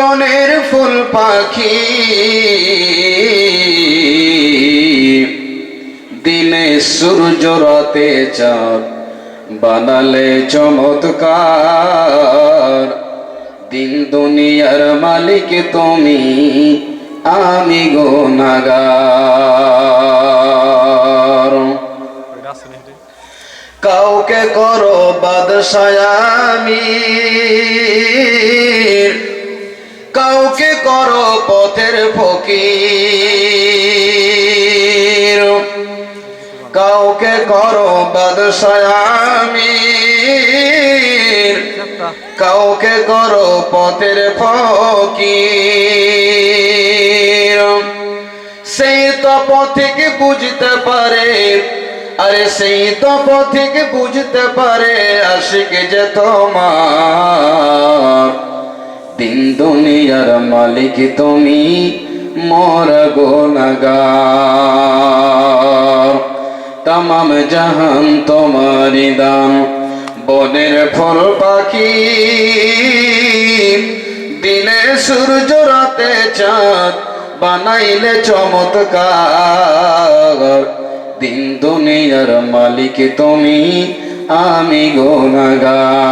বনের ফুল পাখি। দিনে সূর্য রাতে চাঁদ, বানালে চমৎকার। দিন দুনিয়ার মালিক তুমি, আমি গোনাগার কাউকে করো বাদশায়ামি কাউকে করো পথের ফকির। কাউকে করো বাদশায়ামি কাউকে করো পথের ফকির। সেই তো পথিকে বুঝতে পারে, আরে সেই তো পথিকে বুঝতে পারে, আশিক যে তোমার দুনিয়ার মালিক তুমি, মোর গোনাগার তামাম জাহান তোমারি দান, বনের ফল পাখি, দিনে সূর্য, রাতে চাঁদ, বানাইলে চমৎকার। দিন দুনিয়ার মালিক তুমি, আমি গোনাগার